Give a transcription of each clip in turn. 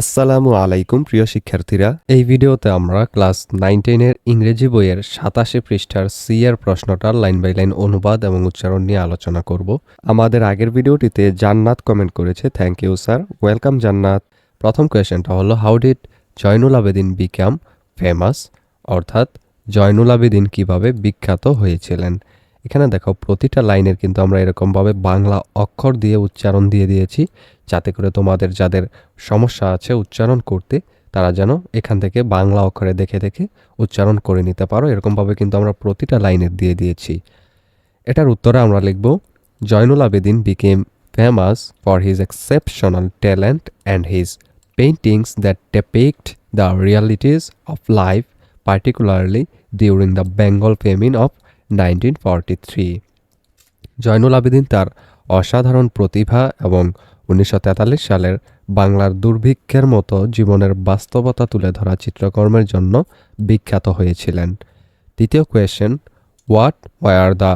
আসসালামু আলাইকুম, প্রিয় শিক্ষার্থীরা। এই ভিডিওতে আমরা ক্লাস নাইন টেনের ইংরেজি বইয়ের সাতাশে পৃষ্ঠার সি এর প্রশ্নটার লাইন বাই লাইন অনুবাদ এবং উচ্চারণ নিয়ে আলোচনা করব। আমাদের আগের ভিডিওটিতে জান্নাত কমেন্ট করেছে। থ্যাংক ইউ স্যার ওয়েলকাম জান্নাত। প্রথম কোয়েশ্চেনটা হলো how did Zainul Abedin become famous অর্থাৎ, জয়নুল আবেদিন কীভাবে বিখ্যাত হয়েছিলেন? এখানে দেখো প্রতিটা লাইনের কিন্তু আমরা এরকমভাবে বাংলা অক্ষর দিয়ে উচ্চারণ দিয়ে দিয়েছি, যাতে করে তোমাদের যাদের সমস্যা আছে উচ্চারণ করতে, তারা যেন এখান থেকে বাংলা অক্ষরে দেখে দেখে উচ্চারণ করে নিতে পারো। এরকমভাবে কিন্তু আমরা প্রতিটা লাইনের দিয়ে দিয়েছি। এটার উত্তরে আমরা লিখব, Zainul Abedin became famous for his exceptional talent and his paintings that depict the realities of life particularly during the Bengal famine of nineteen forty three. Zainul Abedin তার অসাধারণ প্রতিভা এবং উনিশশো তেতাল্লিশ সালের বাংলার দুর্ভিক্ষের মতো জীবনের বাস্তবতা তুলে ধরা চিত্রকর্মের জন্য বিখ্যাত হয়েছিলেন। তৃতীয় question what were the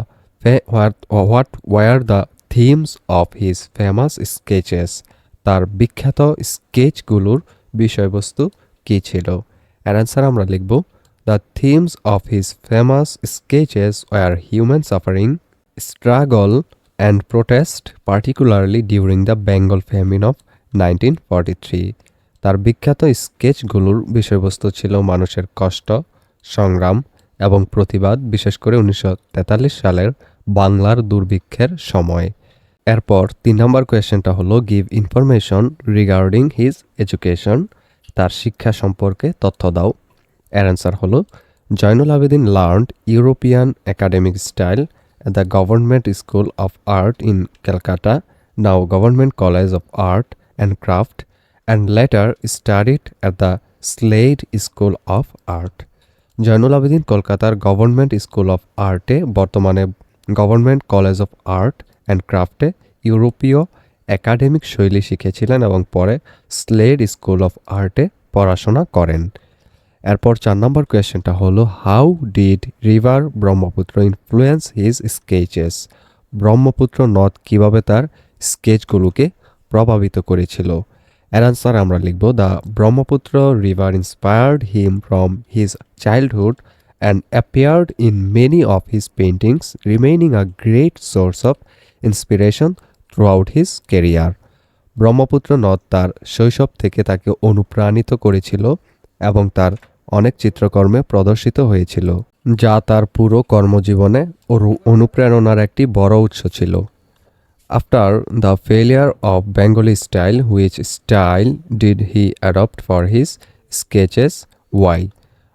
what were the themes of his famous sketches তার বিখ্যাত স্কেচগুলোর বিষয়বস্তু কী ছিল? অ্যান্সার আমরা লিখব of his famous sketches were human suffering struggle and protest particularly during the Bengal famine of nineteen forty three তার বিখ্যাত স্কেচগুলোর বিষয়বস্তু ছিল মানুষের কষ্ট, সংগ্রাম এবং প্রতিবাদ, বিশেষ করে উনিশশো তেতাল্লিশ সালের বাংলার দুর্ভিক্ষের সময়। এরপর তিন নম্বর কোয়েশ্চেনটা হলো give information regarding his education তার শিক্ষা সম্পর্কে তথ্য দাও। এর অ্যান্সার হলো Zainul Abedin learned European academic style at the Government School of Art in Calcutta, now Government College of Art and Craft, and later studied at the Slade School of Art. Zainul Abedin কলকাতার government school of আর্টে বর্তমানে government college of art and ক্রাফটে ইউরোপীয় academic শৈলী শিখেছিলেন এবং পরে স্লেড School of আর্টে পড়াশোনা করেন এরপর চার নম্বর কোয়েশ্চেনটা হলো how did river Brahmaputra influence his sketches Brahmaputra নদ কীভাবে তার স্কেচগুলোকে প্রভাবিত করেছিল? এর আনসার আমরা লিখব the Brahmaputra river inspired him from his childhood and appeared in many of his paintings remaining a great source of inspiration throughout his career Brahmaputra নদ তার শৈশব থেকে তাকে অনুপ্রাণিত করেছিল। এবং তার অনেক চিত্রকর্মে প্রদর্শিত হয়েছিল, যা তার পুরো কর্মজীবনে অনু- অনুপ্রেরণার একটি বড় উৎস ছিল। After the failure of Bengali style which style did he adopt for his sketches why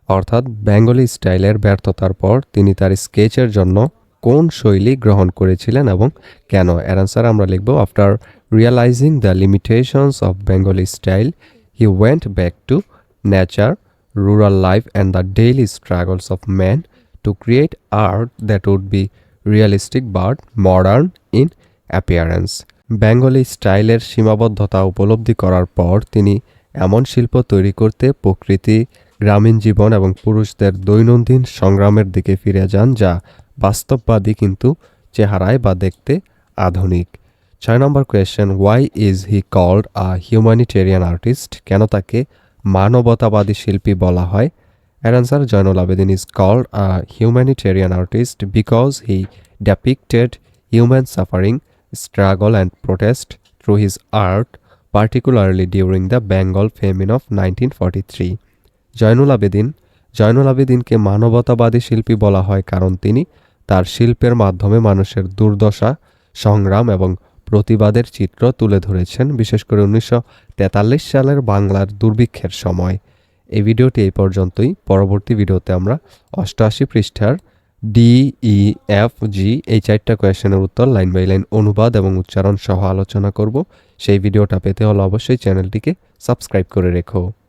অর্থাৎ বেঙ্গলি স্টাইলের ব্যর্থতার পর তিনি তার স্কেচের জন্য কোন শৈলী গ্রহণ করেছিলেন এবং কেন? এর আনসার আমরা লিখব after realising the limitations of Bengali style he went back to nature, rural life, and the daily struggles of men to create art that would be realistic but modern in appearance. Bengali স্টাইলের সীমাবদ্ধতা উপলব্ধি করার পর তিনি এমন শিল্প তৈরি করতে প্রকৃতি গ্রামীণ জীবন এবং পুরুষদের দৈনন্দিন সংগ্রামের দিকে ফিরে যান যা বাস্তববাদী কিন্তু চেহারায় বা দেখতে আধুনিক ছয় নম্বর question why is he called a humanitarian artist কেন তাকে মানবতাবাদী শিল্পী বলা হয়। এর answer Zainul Abedin is called a humanitarian artist because he depicted human suffering struggle and protest through his art particularly during the Bengal famine of nineteen forty three Zainul Abedin Zainul আবেদিনকে মানবতাবাদী শিল্পী বলা হয় কারণ তিনি তার শিল্পের মাধ্যমে মানুষের দুর্দশা, সংগ্রাম এবং প্রতিবাদের চিত্র তুলে ধরেছেন, বিশেষ করে উনিশশো তেতাল্লিশ সালের বাংলার দুর্ভিক্ষের সময়। এই ভিডিওটি এই পর্যন্তই। পরবর্তী ভিডিওতে আমরা অষ্টআশি পৃষ্ঠার ডি ই এফ জি এই চারটা কোয়েশনের উত্তর লাইন বাই লাইন অনুবাদ এবং উচ্চারণ সহ আলোচনা করব। সেই ভিডিওটা পেতে হলে অবশ্যই চ্যানেলটিকে সাবস্ক্রাইব করে রেখো।